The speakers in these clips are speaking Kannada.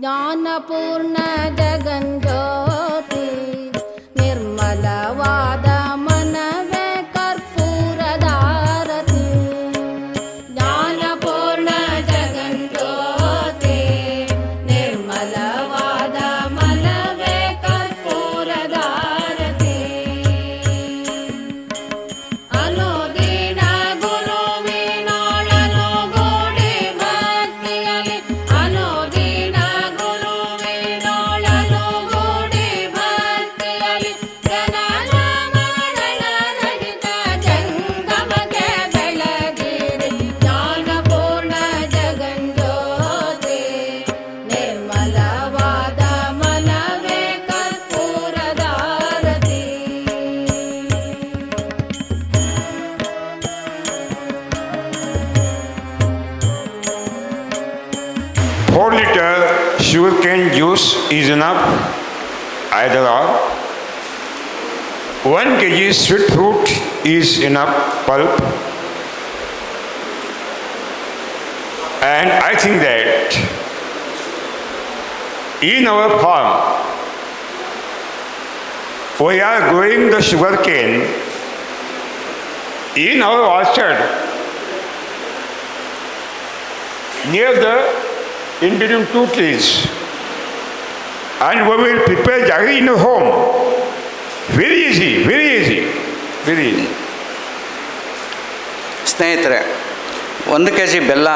ஞான 4 liter sugarcane juice is enough. Either or. 1 kg sweet fruit is enough pulp. And I think that in our farm we are growing the sugarcane in our orchard near the in between two trees. And we will prepare jaggery in a home. Very easy, very easy, very easy. ಸ್ನೇಹಿತರೆ ಒಂದು ಕೆ ಜಿ ಬೆಲ್ಲ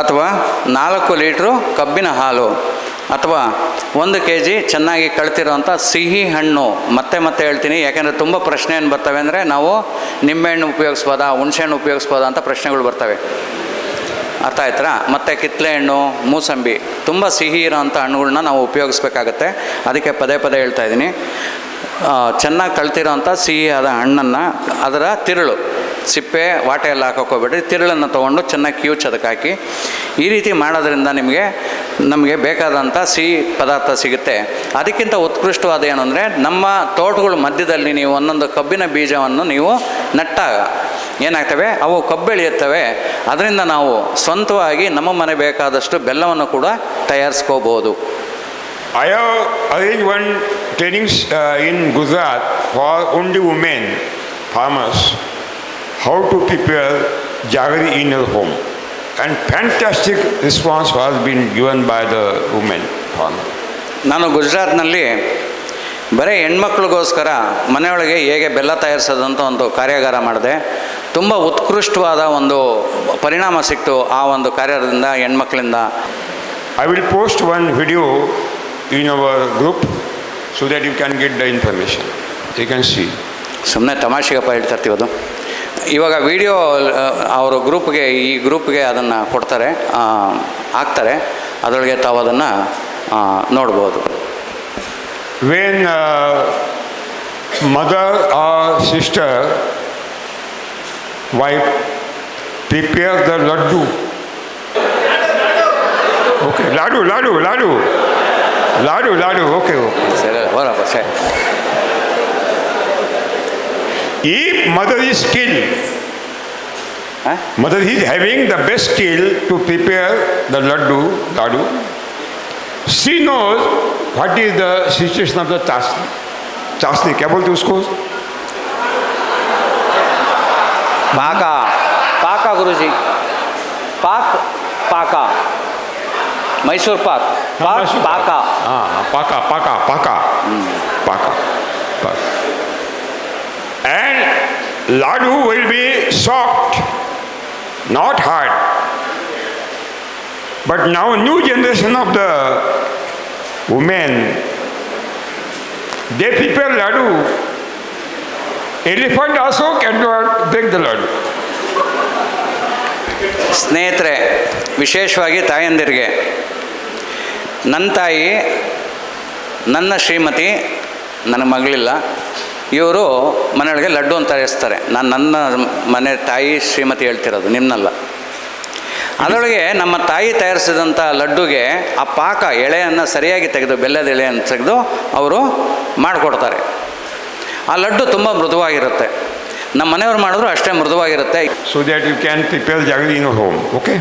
ಅಥವಾ ನಾಲ್ಕು ಲೀಟ್ರು ಕಬ್ಬಿನ ಹಾಲು ಅಥವಾ ಒಂದು ಕೆ ಜಿ ಚೆನ್ನಾಗಿ ಕಳ್ತಿರೋಂಥ ಸಿಹಿ ಹಣ್ಣು ಮತ್ತೆ ಮತ್ತೆ ಹೇಳ್ತೀನಿ ಯಾಕೆಂದರೆ ತುಂಬ ಪ್ರಶ್ನೆ ಏನು ಬರ್ತವೆ ಅಂದರೆ ನಾವು ನಿಂಬೆಹಣ್ಣು ಉಪಯೋಗಿಸ್ಬೋದಾ ಹುಣಸೆಹಣ್ಣು ಉಪಯೋಗಿಸ್ಬೋದಾ ಅಂತ ಪ್ರಶ್ನೆಗಳು ಬರ್ತವೆ ಅರ್ಥ ಆಯ್ತಾ ಮತ್ತು ಕಿತ್ತಳೆ ಹಣ್ಣು, ಮೂಸಂಬಿ, ತುಂಬ ಸಿಹಿ ಇರೋಂಥ ಹಣ್ಣುಗಳನ್ನ ನಾವು ಉಪಯೋಗಿಸ್ಬೇಕಾಗತ್ತೆ. ಅದಕ್ಕೆ ಪದೇ ಪದೇ ಹೇಳ್ತಾ ಇದ್ದೀನಿ. ಚೆನ್ನಾಗಿ ಕಳ್ತಿರೋಂಥ ಸಿಹಿಯಾದ ಹಣ್ಣನ್ನು ಅದರ ತಿರುಳು, ಸಿಪ್ಪೆ ವಾಟೆ ಎಲ್ಲ ಹಾಕೋಕೋಬೇಡ್ರಿ. ತಿರುಳನ್ನು ತೊಗೊಂಡು ಚೆನ್ನಾಗಿ ಕ್ಯೂಚ್ ಅದಕ್ಕೆ ಹಾಕಿ. ಈ ರೀತಿ ಮಾಡೋದ್ರಿಂದ ನಿಮಗೆ, ನಮಗೆ ಬೇಕಾದಂಥ ಸಿಹಿ ಪದಾರ್ಥ ಸಿಗುತ್ತೆ. ಅದಕ್ಕಿಂತ ಉತ್ಕೃಷ್ಟವಾದ ಏನು ನಮ್ಮ ತೋಟಗಳ ಮಧ್ಯದಲ್ಲಿ ನೀವು ಒಂದೊಂದು ಕಬ್ಬಿನ ಬೀಜವನ್ನು ನೀವು ನಟ್ಟಾಗ ಏನಾಗ್ತವೆ? ಅವು ಕಬ್ಬೆಳೆಯುತ್ತವೆ ಅದರಿಂದ ನಾವು ಸ್ವಂತವಾಗಿ ನಮ್ಮ ಮನೆ ಬೇಕಾದಷ್ಟು ಬೆಲ್ಲವನ್ನು ಕೂಡ ತಯಾರಿಸ್ಕೋಬಹುದು. I have arrange one trainings in Gujarat for only women farmers how to prepare jaggery in your home and fantastic response was been given by the women farmer ನಾನು ಗುಜರಾತ್ನಲ್ಲಿ ಬರೀ ಹೆಣ್ಮಕ್ಳಿಗೋಸ್ಕರ ಮನೆಯೊಳಗೆ ಹೇಗೆ ಬೆಲ್ಲ ತಯಾರಿಸೋದಂತ ಒಂದು ಕಾರ್ಯಾಗಾರ ಮಾಡಿದೆ. ತುಂಬ ಉತ್ಕೃಷ್ಟವಾದ ಒಂದು ಪರಿಣಾಮ ಸಿಕ್ತು ಆ ಒಂದು ಕಾರ್ಯದಿಂದ ಹೆಣ್ಮಕ್ಳಿಂದ. I will post one video in our group so that you can get the information. You can see ಸುಮ್ಮನೆ ತಮಾಷೆಗಪ್ಪ ಹೇಳ್ತಾ ಇರ್ತೀವಿ ಅದು. ಇವಾಗ ವಿಡಿಯೋ ಅವರು ಗ್ರೂಪ್ಗೆ ಈ ಗ್ರೂಪ್ಗೆ ಅದನ್ನು ಕೊಡ್ತಾರೆ ಹಾಕ್ತಾರೆ. ಅದರೊಳಗೆ ತಾವು ಅದನ್ನು ನೋಡ್ಬೋದು. When mother mother sister sister, wife prepares the laddu. Okay, laddu, laddu, laddu. Laddu, laddu, okay, okay. If mother is skilled, huh? mother is having the best skill to prepare the laddu, laddu, she knows what is the situation of the chasni. Chasni, क्या बोलते उसको? पाका पाका गुरुजी पाक पाका मैसूर पाक पाक पाका हाँ पाका पाका पाका पाका पाका and laddu will be soft not hard but now new generation of the women they prepare laddu Elephant also can break the laddu ಸ್ನೇಹಿತರೆ, ವಿಶೇಷವಾಗಿ ತಾಯಂದಿರಿಗೆ ನನ್ನ ತಾಯಿ, ನನ್ನ ಶ್ರೀಮತಿ, ನನ್ನ ಮಗಳಿಲ್ಲ, ಇವರು ಮನೆಯೊಳಗೆ ಲಡ್ಡು ಅಂತ ತಯಾರಿಸ್ತಾರೆ ನಾನು ನನ್ನ ಮನೆ ತಾಯಿ ಶ್ರೀಮತಿ ಹೇಳ್ತಿರೋದು ನಿಮ್ಮನ್ನಲ್ಲ ಅದರೊಳಗೆ ನಮ್ಮ ತಾಯಿ ತಯಾರಿಸಿದಂಥ ಲಡ್ಡುಗೆ ಆ ಪಾಕ ಎಳೆಯನ್ನು ಸರಿಯಾಗಿ ತೆಗೆದು, ಬೆಲ್ಲದ ಎಳೆಯನ್ನು ತೆಗೆದು, ಅವರು ಮಾಡಿಕೊಡ್ತಾರೆ. ಆ ಲಡ್ಡು ತುಂಬ ಮೃದುವಾಗಿರುತ್ತೆ. ನಮ್ಮ ಮನೆಯವರು ಮಾಡಿದ್ರು ಅಷ್ಟೇ ಮೃದುವಾಗಿರುತ್ತೆ. So that you can prepare jaggery in home okay